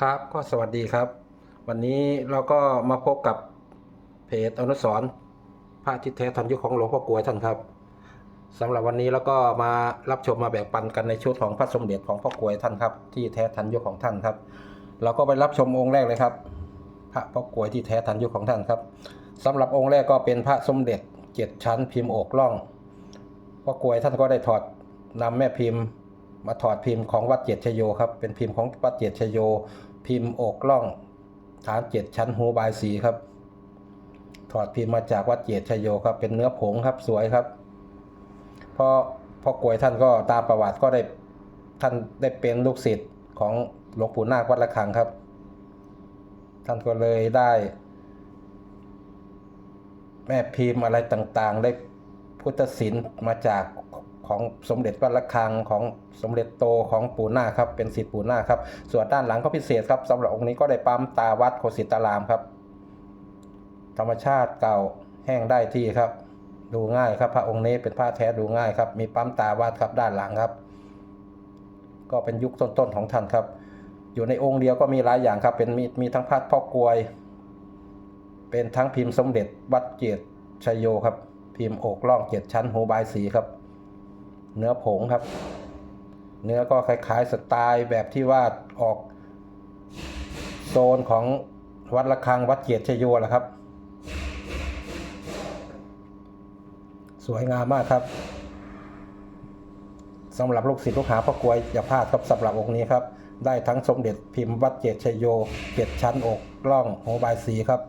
ครับก็สวัสดีครับ วันนี้เราก็มาพบกับเพจอนุสรพระทิตย์แท้ทันยุของหลวงพ่อกลวยท่านครับสำหรับวันนี้เราก็มารับชมมาแบ่งปันกันในชุดของพระสมเด็จของพ่อกลวยท่านครับ ที่แท้ทันยุของท่านครับ เราก็ไปรับชมองค์แรกเลยครับ พระพ่อกลวยที่แท้ทันยุของท่านครับสำหรับองค์แรกก็เป็นพระสมเด็จเจ็ดชั้นพิมพ์อกล่องพ่อกลวยท่านก็ได้ถอดนำแม่พิมพ์ มาถอดพิมพ์ของวัดเจดชโยครับ เป็นพิมพ์ของวัดเจดชโย พิมพ์อกล่องฐานเจ็ดชั้นหูบายสีครับ ถอดพิมพ์มาจากวัดเจดชโยครับ เป็นเนื้อผงครับสวยครับเพราะพ่อกวยท่านก็ตามประวัติก็ได้ท่านได้เป็นลูกศิษย์ของหลวงปู่นาควัดละคังครับ ท่านก็เลยได้ แม่พิมพ์อะไรต่างๆ ได้พุทธศิลป์มาจาก ของสมเด็จวัดระฆังของสมเด็จโตของปู่นาครับเป็นศิษย์ปู่นาครับส่วนด้านหลังก็พิเศษครับสำหรับองค์นี้ก็ได้ปั๊มตาวัดโคสิตารามครับ ธรรมชาติเก่าแห้งได้ที่ครับ ดูง่ายครับพระองค์นี้เป็นผ้าแท้ดูง่ายครับ มีปั๊มตาวัดครับด้านหลังครับ ก็เป็นยุคต้นๆของท่านครับ อยู่ในองค์เดียวก็มีหลายอย่างครับ เป็นมีมีทั้งพัดพ่อกลวย เป็นทั้งพิมพ์สมเด็จวัดเกียรติชยโยครับ พิมพ์อกล่องเจ็ดชั้นหูบายสีครับ เนื้อผงครับ เนื้อก็คล้ายๆสไตล์แบบที่ว่าออกโซนของวัดระฆังวัดเกียรติชัยโยแหละครับ สวยงามมากครับสำหรับลูกศิษย์ลูกหาพ่อกวยอย่าพลาดครับสำหรับองค์นี้ครับ ได้ทั้งสมเด็จพิมพ์วัดเจดชยโยเจ็ดชั้นอกล่องโหบายสีครับ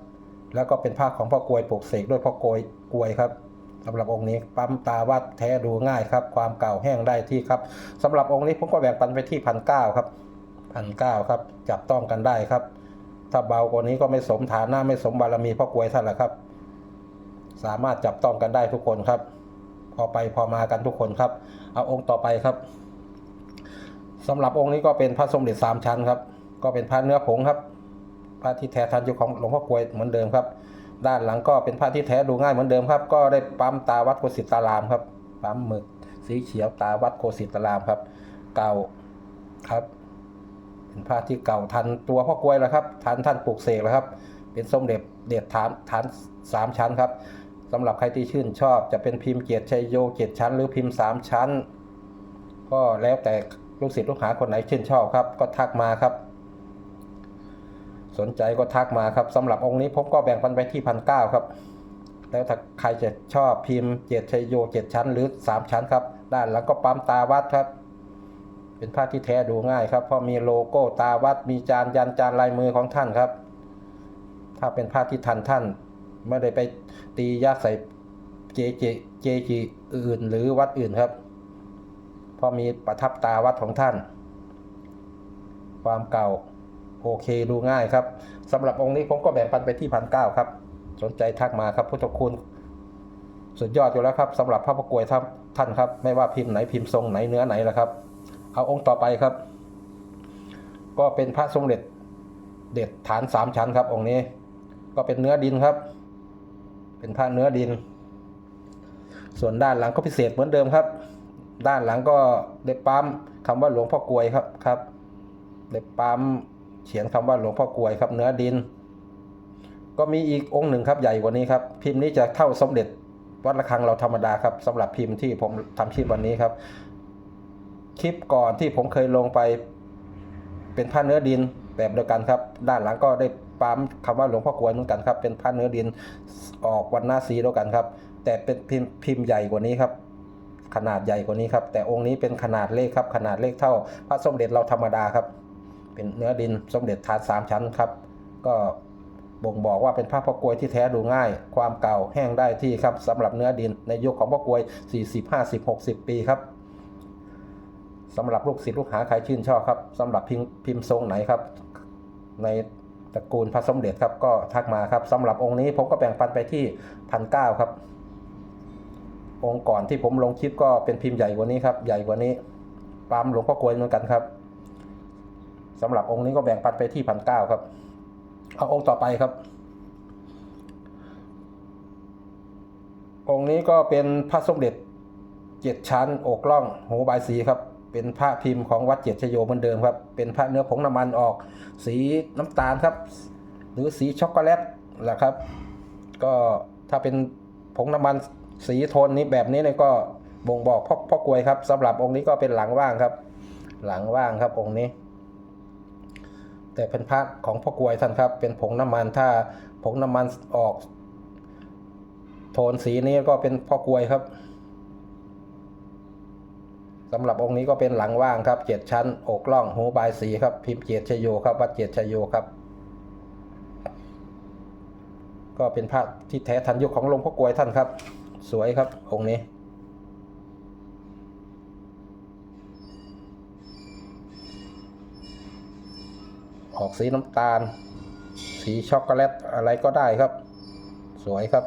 แล้วก็เป็นผ้าของพ่อกวยปลูกเสกด้วยพ่อกวยกวยครับ สำหรับองค์นี้ปั๊มตาวัดแท้ดูง่ายครับ ความเก่าแห้งได้ที่ครับสำหรับองค์นี้ผมก็แบ่งปันไปที่พันเก้าครับพันเก้าครับ จับต้องกันได้ครับ ถ้าเบากว่านี้ก็ไม่สมฐานะไม่สมบารมีพ่อกลวยท่านแหละครับ สามารถจับต้องกันได้ทุกคนครับ พอไปพอมากันทุกคนครับ เอาองค์ต่อไปครับสำหรับองค์นี้ก็เป็นพระสมเด็จสามชั้นครับ ก็เป็นพระเนื้อผงครับ พระที่แท้ทันอยู่ของหลวงพ่อกลวยเหมือนเดิมครับ ด้านหลังก็เป็นพระที่แท้ดูง่ายเหมือนเดิมครับ ก็ได้ปั๊มตาวัดโคสิตารามครับ ปั๊มหมึกสีเขียวตาวัดโคสิตารามครับ เก่าครับเป็นพระที่เก่าทันตัวพ่อกลวยแล้วครับทันท่านปลูกเสกแล้วครับ เป็นส้มเด็จเด็ดฐานฐานสามชั้นครับสำหรับใครที่ชื่นชอบจะเป็นพิมพ์เกียรติชัยโยเกียรติชั้น หรือพิมพ์สามชั้น ก็แล้วแต่ลูกศิษย์ลูกหาคนไหนชื่นชอบครับ ก็ทักมาครับ สนใจก็ทักมาครับสำหรับองค์นี้ผมก็แบ่งปันไปที่พันเก้าครับ แล้วถ้าใครจะชอบพิมพ์เกียรติชัยโยเกียรติชั้นหรือสามชั้นครับ ด้านหลังก็ปั๊มตาวัดครับ เป็นผ้าที่แท้ดูง่ายครับ เพราะมีโลโก้ตาวัดมีจานยันจานลายมือของท่านครับ ถ้าเป็นผ้าที่ทันท่านไม่ได้ไปตียาใส่เจเจเจจีอื่น หรือวัดอื่นครับ เพราะมีประทับตาวัดของท่าน ความเก่า โอเคดูง่ายครับสำหรับองค์นี้ผมก็แบ่งปันไปที่พันเก้าครับ สนใจทักมาครับพุทธคุณ สุดยอดอยู่แล้วครับสำหรับพระประกวยท่านท่านครับ ไม่ว่าพิมพ์ไหนพิมพ์ทรงไหนเนื้อไหนละครับ เอาองค์ต่อไปครับ ก็เป็นพระทรงเด็จเด็ดฐานสามชั้นครับองค์นี้ ก็เป็นเนื้อดินครับ เป็นผ้าเนื้อดิน ส่วนด้านหลังก็พิเศษเหมือนเดิมครับ ด้านหลังก็ได้ปั๊มคำว่าหลวงพ่อกวยครับครับได้ปั๊ม เขียนคำว่าหลวงพ่อกลวยครับเนื้อดิน ก็มีอีกองค์หนึ่งครับใหญ่กว่านี้ครับ พิมพ์นี้จะเท่าสมเด็จวัดระฆังเราธรรมดาครับสำหรับพิมพ์ที่ผมทำคลิปวันนี้ครับ คลิปก่อนที่ผมเคยลงไป เป็นผ้าเนื้อดินแบบเดียวกันครับ ด้านหลังก็ได้ปั๊มคำว่าหลวงพ่อกลวยเหมือนกันครับ เป็นผ้าเนื้อดินออกวันหน้าสีเดียวกันครับ แต่เป็นพิมพ์พิมพ์ใหญ่กว่านี้ครับขนาดใหญ่กว่านี้ครับ แต่องค์นี้เป็นขนาดเลขครับ ขนาดเลขเท่า พระสมเด็จเราธรรมดาครับ เป็นเนื้อดินสมเด็จฐานสามชั้นครับ ก็บ่งบอกว่าเป็นผ้าพ่อกลวยที่แท้ดูง่าย ความเก่าแห้งได้ที่ครับสำหรับเนื้อดินในยุคของพ่อกลวย 40 50 60 ปีครับสำหรับลูกศิษย์ลูกหาใครชื่นชอบครับสำหรับพิมพ์พิมพ์ทรงไหนครับ ในตระกูลพระสมเด็จครับก็ทักมาครับสำหรับองค์นี้ผมก็แบ่งปันไปที่พันเก้าครับ องค์ก่อนที่ผมลงคลิปก็เป็นพิมพ์ใหญ่กว่านี้ครับ ใหญ่กว่านี้ปั๊มหลวงพ่อกลวยเหมือนกันครับ สำหรับองค์นี้ก็แบ่งปันไปที่พันเก้าครับ เอาองค์ต่อไปครับ องค์นี้ก็เป็นพระสมเด็จเจ็ดชั้นอกล่องหูบายสีครับ เป็นพระพิมพ์ของวัดเจดชโยเหมือนเดิมครับ เป็นพระเนื้อผงน้ำมันออก สีน้ำตาลครับ หรือสีช็อกโกแลตแหละครับ ก็ถ้าเป็นผงน้ำมันสีโทนนี้แบบนี้เนี่ยก็บ่งบอกพ่อพ่อกลวยครับสำหรับองค์นี้ก็เป็นหลังว่างครับ หลังว่างครับองค์นี้ แต่เป็นพระของพ่อกวยท่านครับ เป็นผงน้ำมันถ้าผงน้ำมันออก โทนสีนี้ก็เป็นพ่อกวยครับสำหรับองค์นี้ก็เป็นหลังว่างครับเจ็ดชั้นอกล่องหูบายสีครับ พิมพ์เจตชโยครับ วัดเจตชโยครับ ก็เป็นพระที่แท้ทันยุคของหลวงพ่อกวยท่านครับ สวยครับองค์นี้ อกสีน้ำตาล สีช็อกโกแลตอะไรก็ได้ครับ สวยครับ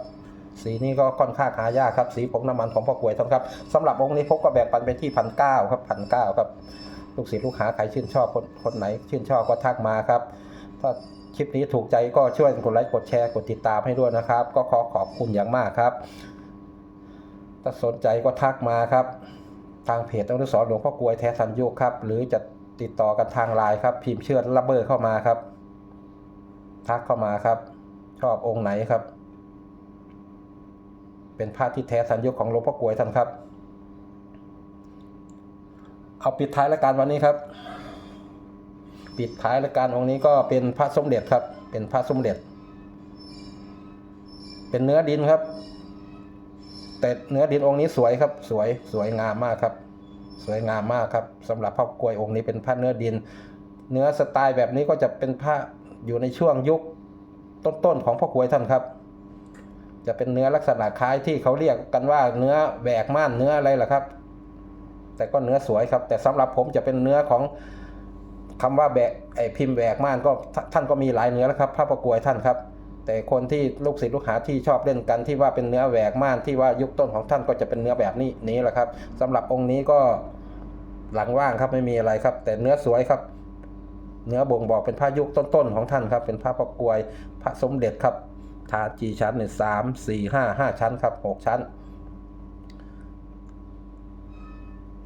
สีนี้ก็ค่อนข้างหายากครับ สีผงน้ำมันของพ่อกวยท่านครับสำหรับองค์นี้พกก็แบ่งปันไปที่พันเก้าครับพันเก้าครับ ลูกศิษย์ลูกหาใครชื่นชอบคนคนไหน ชื่นชอบก็ทักมาครับ ถ้าคลิปนี้ถูกใจก็ช่วยกดไลค์กดแชร์กดติดตามให้ด้วยนะครับ ก็ขอขอบคุณอย่างมากครับ ถ้าสนใจก็ทักมาครับ ทางเพจอนุสรณ์หลวงพ่อกลวยแท้ทันยุคครับ หรือจะ ติดต่อกันทางไลน์ครับ พิมพ์เชื่อระเบอร์เข้ามาครับ ทักเข้ามาครับ ชอบองค์ไหนครับ เป็นพระที่แท้ทันยุคของหลวงพ่อกลวยท่านครับ เอาปิดท้ายรายการวันนี้ครับ ปิดท้ายรายการองค์นี้ก็เป็นพระสมเด็จครับ เป็นพระสมเด็จ เป็นเนื้อดินครับ แต่เนื้อดินองค์นี้สวยครับ สวยสวยงามมากครับ สวยงามมากครับสำหรับพระกลวยองค์นี้เป็นพระเนื้อดิน เนื้อสไตล์แบบนี้ก็จะเป็นพระอยู่ในช่วงยุคต้นๆของพ่อกลวยท่านครับ จะเป็นเนื้อลักษณะคล้ายที่เขาเรียกกันว่าเนื้อแหวกม่านเนื้ออะไรล่ะครับ แต่ก็เนื้อสวยครับ แต่สำหรับผมจะเป็นเนื้อของคำว่าแบกไอพิมพ์แหวกม่านก็ท่านก็มีหลายเนื้อแล้วครับ พระประกวยท่านครับ แต่คนที่ลูกศิษย์ลูกหาที่ชอบเล่นกันที่ว่าเป็นเนื้อแหวกม่านที่ว่ายุคต้นของท่านก็จะเป็นเนื้อแบบนี้นี้แหละครับสำหรับองค์นี้ก็ หลังว่างครับไม่มีอะไรครับ แต่เนื้อสวยครับ เนื้อบ่งบอกเป็นพระยุคต้นๆของท่านครับ เป็นพระประกวยพระสมเด็จครับทาจีชั้นเนี่ยสามสี่ห้าห้าชั้นครับหกชั้น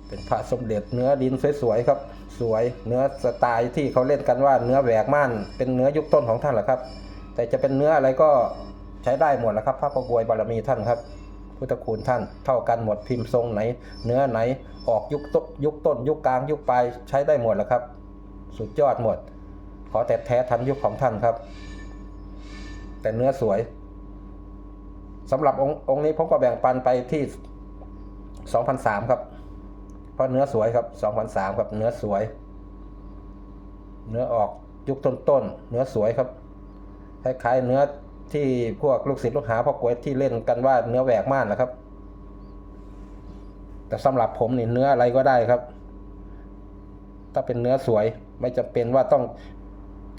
เป็นพระสมเด็จเนื้อดินสวยๆครับ สวยเนื้อสไตล์ที่เขาเล่นกันว่าเนื้อแหวกม่านเป็นเนื้อยุคต้นของท่านแหละครับ แต่จะเป็นเนื้ออะไรก็ใช้ได้หมดแหละครับ พระประกวยบารมีท่านครับ พุทธคุณท่าน เท่ากันหมดพิมพ์ทรงไหน เนื้อไหนออกยุคต้นยุคต้น ยุคกลางยุคปลายใช้ได้หมดแหละครับ สุดยอดหมด ขอแต่แท้ทันยุคของท่านครับ แต่เนื้อสวยสำหรับองค์องค์นี้ผมก็แบ่งปันไปที่2,003ครับเพราะเนื้อสวยครับ2,003ครับเนื้อสวย เนื้อออกยุคต้นๆเนื้อสวยครับคล้ายๆเนื้อ ที่พวกลูกศิษย์ลูกหาพ่อกวยที่เล่นกันว่าเนื้อแหวกม่านนะครับ แต่สำหรับผมนี่เนื้ออะไรก็ได้ครับ ถ้าเป็นเนื้อสวยไม่จำเป็นว่าต้อง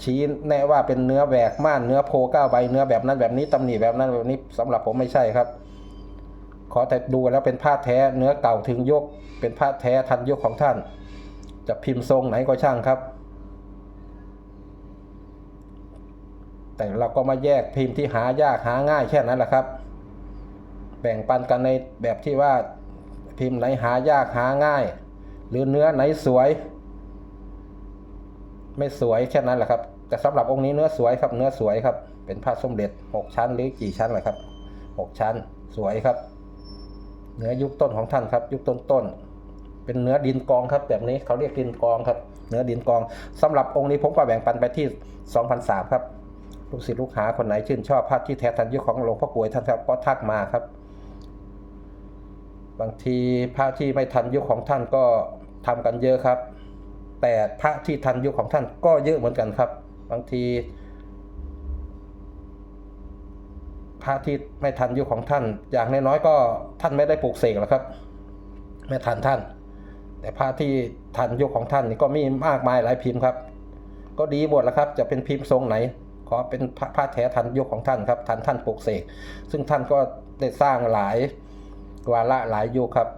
ชี้แน่ว่าเป็นเนื้อแหวกม่านเนื้อโพก้าใบเนื้อแบบนั้นแบบนี้ตำหนิแบบนั้นแบบนี้สำหรับผมไม่ใช่ครับ ขอแต่ดูแล้วเป็นผ้าแท้เนื้อเก่าถึงยก เป็นผ้าแท้ทันยกของท่าน จะพิมพ์ทรงไหนก็ช่างครับ แต่เราก็มาแยกพิมพ์ที่หายากหาง่ายแค่นั้นแหละครับ แบ่งปันกันในแบบที่ว่าพิมพ์ไหนหายากหาง่าย หรือเนื้อไหนสวย ไม่สวยแค่นั้นแหละครับ แต่สำหรับองค์นี้เนื้อสวยครับ เนื้อสวยครับ เป็นผ้าส้มเด็จหกชั้นหรือกี่ชั้นแหละครับหกชั้นสวยครับ เนื้อยุคต้นของท่านครับ ยุคต้นต้นเป็นเนื้อดินกองครับแบบนี้เขาเรียกดินกองครับ เนื้อดินกองสำหรับองค์นี้ผมก็แบ่งปันไปที่ 2,003 ครับ ลูกศิษย์ลูกหาคนไหนชื่นชอบพระที่แท้ทันยุของหลวงพ่อกลวยท่านครับก็ทักมาครับ บางทีพระที่ไม่ทันยุคของท่านก็ทำกันเยอะครับ แต่พระที่ทันยุคของท่านก็เยอะเหมือนกันครับ บางทีพระที่ไม่ทันยุคของท่าน อย่างน้อยๆก็ท่านไม่ได้ปลูกเสกหรอกครับ ไม่ทันท่าน แต่พระที่ทันยุคของท่านนี่ก็มีมากมายหลายพิมพ์ครับ ก็ดีหมดแล้วครับ จะเป็นพิมพ์ทรงไหน อเป็นพระแท้ทันยุคของท่านครับทันท่านปลูกเสกซึ่งท่านก็ได้สร้างหลายวาระหลายยุคครับ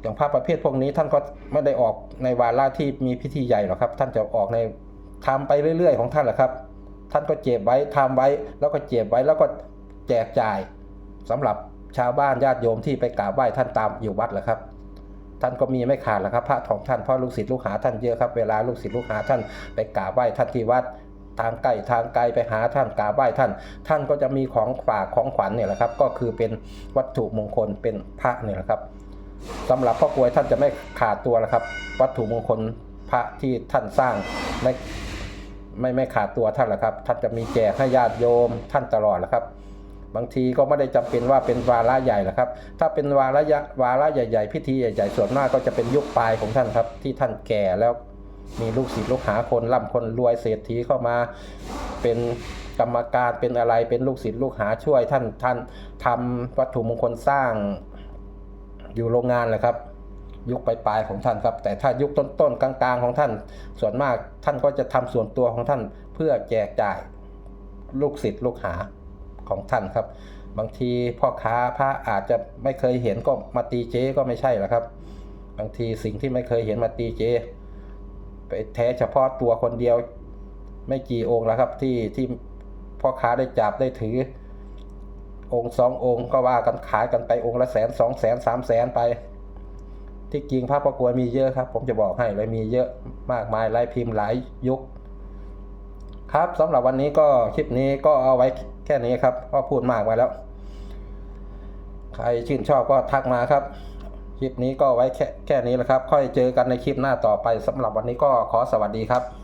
อย่างพระประเภทพวกนี้ท่านก็ไม่ได้ออกในวาระที่มีพิธีใหญ่หรอกครับ ท่านจะออกในทำไปเรื่อย ๆ ของท่านแหละครับ ท่านก็เจ็บไว้ทำไว้ แล้วก็เจ็บไว้แล้วก็แจกจ่ายสำหรับชาวบ้านญาติโยมที่ไปกราบไหว้ท่านตามอยู่วัดแหละครับ ท่านก็มีไม่ขาดหรอกครับ พระของท่านเพราะลูกศิษย์ลูกหาท่านเยอะครับ เวลาลูกศิษย์ลูกหาท่านไปกราบไหว้ท่านที่วัด ทางใกล้ทางไกลไปหาท่านกราบไหว้ท่าน ท่านก็จะมีของฝากของขวัญเนี่ยแหละครับ ก็คือเป็นวัตถุมงคลเป็นพระเนี่ยแหละครับสำหรับพ่อกลวยท่านจะไม่ขาดตัวแล้วครับ วัตถุมงคลพระที่ท่านสร้างไม่ไม่ไม่ขาดตัวท่านแหรอกครับ ท่านจะมีแจกให้ญาติโยมท่านตลอดแหละครับบางทีก็ไม่ได้จำเป็นว่าเป็นวาระใหญ่หรอกครับ ถ้าเป็นวาระยะวาระใหญ่ ๆ พิธีใหญ่ ๆ ส่วนมากก็จะเป็นยุคปลายของท่านครับ ที่ท่านแก่แล้ว มีลูกศิษย์ลูกหาคนร่ำคนรวยเศรษฐีเข้ามาเป็นกรรมการเป็นอะไรเป็นลูกศิษย์ลูกหาช่วยท่านท่านทำวัตถุมงคลสร้างอยู่โรงงานเลยครับ ยุคปลายๆของท่านครับ แต่ถ้ายุคต้นๆกลางๆของท่าน ส่วนมากท่านก็จะทำส่วนตัวของท่านเพื่อแจกจ่ายลูกศิษย์ลูกหาของท่านครับ บางทีพ่อค้าพระอาจจะไม่เคยเห็นก็มาตีเจก็ไม่ใช่หรอกครับ บางทีสิ่งที่ไม่เคยเห็นมาตีเจ แท้เฉพาะตัวคนเดียว ไม่กี่องค์แล้วครับที่ที่พ่อค้าได้จับได้ถือ องค์สององค์ก็ว่ากันขายกันไปองค์ละแสนสองแสนสามแสนไป ที่จริงพระประกวดมีเยอะครับ ผมจะบอกให้เลยมีเยอะมากมายหลายพิมพ์หลายยุค ครับสำหรับวันนี้ก็คลิปนี้ก็เอาไว้แค่นี้ครับเพราะพูดมากไปแล้ว ใครชื่นชอบก็ทักมาครับ คลิปนี้ก็ไว้แค่แค่นี้แหละครับ ค่อยเจอกันในคลิปหน้าต่อไปสำหรับวันนี้ก็ขอสวัสดีครับ